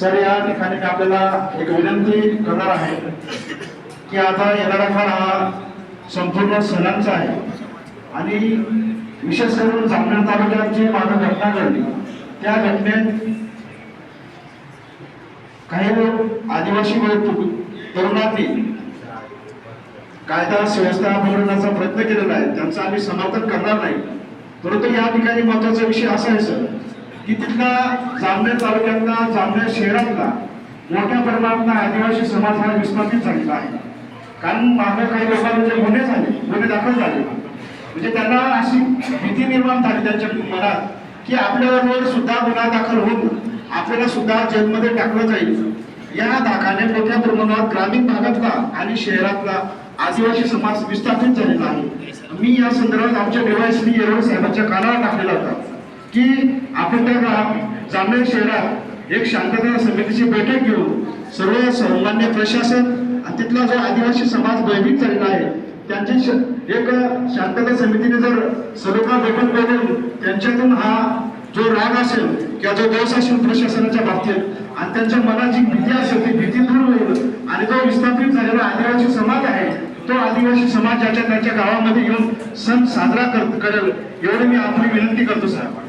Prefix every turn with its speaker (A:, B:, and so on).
A: Sir या ठिकाणी मी आपल्याला एक विनंती करणार आहे की आता येणारा काळ हा संपूर्ण सणांचा आहे आणि विशेष करून जामनेर तालुक्यात जी मागं घटना घडली त्या घटनेत काही लोक आदिवासी लोक तरुणांनी कायदा सुव्यवस्था बनवण्याचा प्रयत्न केलेला आहे त्यांचं आम्ही समर्थन करणार नाही. परंतु या ठिकाणी महत्त्वाचा विषय असा आहे सर की तिथला जामनेर तालुक्यातला जामनेर शहरातला मोठ्या प्रमाणात आदिवासी समाज हा विस्थापित झालेला आहे. कारण मागे काही लोकांचे गुन्हे झाले गुन्हे दाखल झाले. म्हणजे त्यांना अशी भीती निर्माण झाली त्यांच्या मनात की आपल्यावर सुद्धा गुन्हा दाखल होऊन आपल्याला सुद्धा जेलमध्ये टाकलं जाईल. या धाकाने मोठ्या प्रमाणात ग्रामीण भागातला आणि शहरातला आदिवासी समाज विस्थापित झालेला आहे. मी या संदर्भात आमच्या डीवायसी येरोड साहेबांच्या कानावर टाकलेला होता. की आपण त्या जामनेर शहरात एक शांतता समितीची बैठक घेऊन सर्व सामान्य प्रशासन आणि तिथला जो आदिवासी समाज भयभीत झालेला आहे त्यांची एक शांतता समितीने जर सलोखा बैठक बोलून त्यांच्यातून हा जो राग असेल किंवा जो दोष असेल प्रशासनाच्या बाबतीत आणि त्यांच्या मनात जी भीती असेल ती भीती दूर होईल आणि जो विस्थापित झालेला आदिवासी समाज आहे तो आदिवासी समाज ज्याच्या त्यांच्या गावामध्ये येऊन सण साजरा कर- करेल एवढी मी आपली विनंती करतो साहेब.